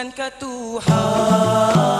bukankah Tuhan?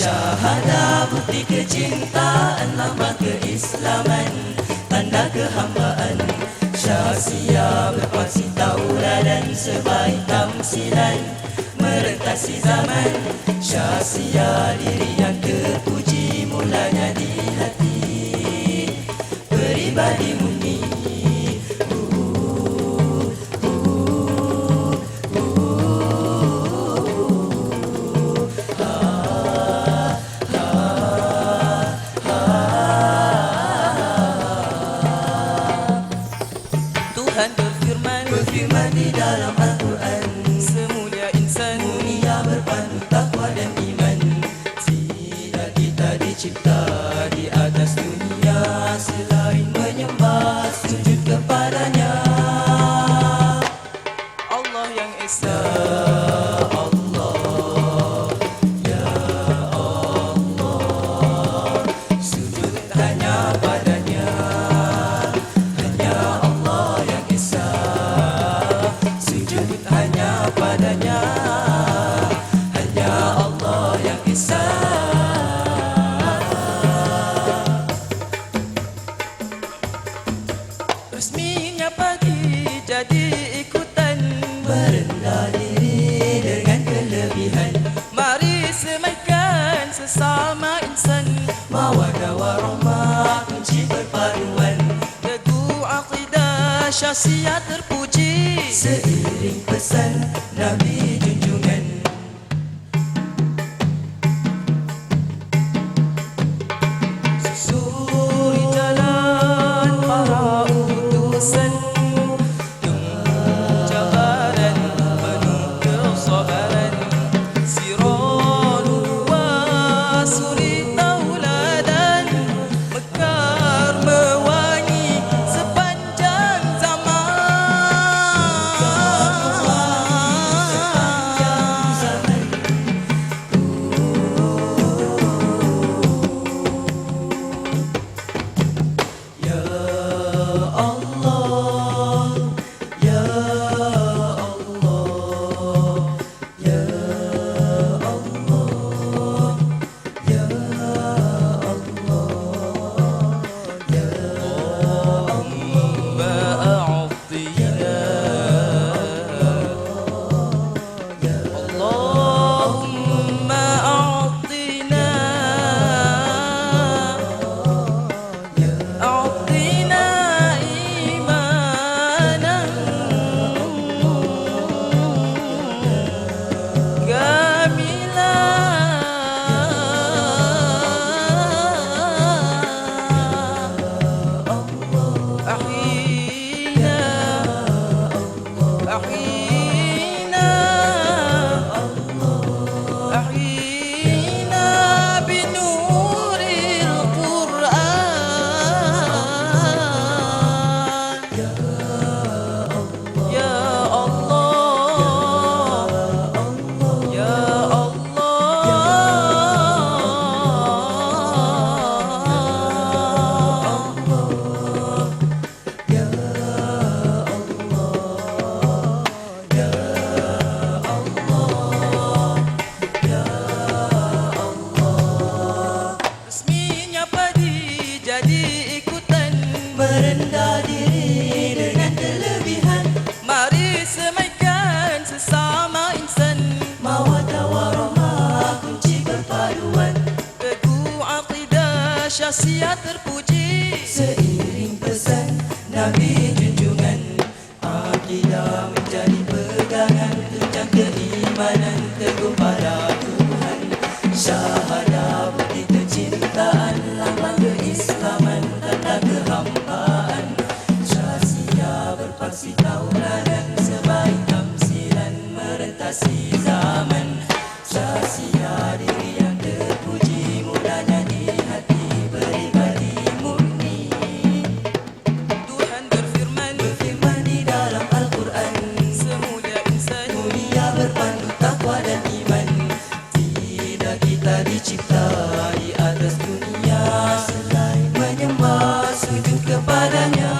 Syahadah bukti kecintaan Lambang keislaman Tanda kehambaan Syahsia berpasi taura dan sebaik tamsilan Merentasi zaman. Syahsia diri yang terpuji jadi ikutan Merendah diri dengan kelebihan. Mari semaikan sesama insan. Mawadah warahmah kunci perpaduan. Teguh akidah syahsia terpuji. Seiring pesan Nabi rahsia terpuji. Seiring pesan Nabi junjungan Akidah menjadi pegangan Tujang keimanan Teguh pada Tuhan. Syahadah bukti kecintaan Lambang keislaman Tanda kehampaan. Rahsia berpaksi tauladan Sebaik tamsilan Merentasi Sujud kepadanya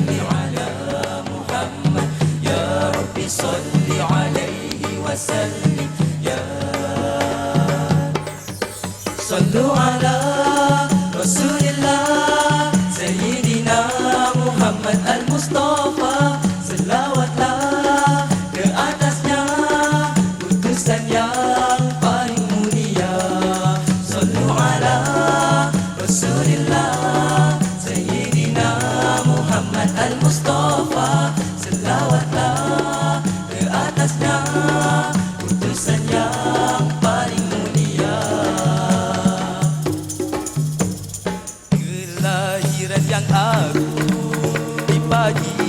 啊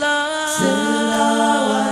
love. Salawat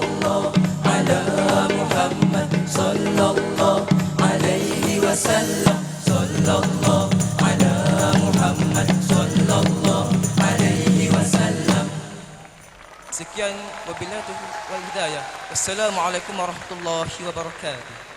والإتيان وبلاده والهداية. والسلام عليكم ورحمة الله وبركاته.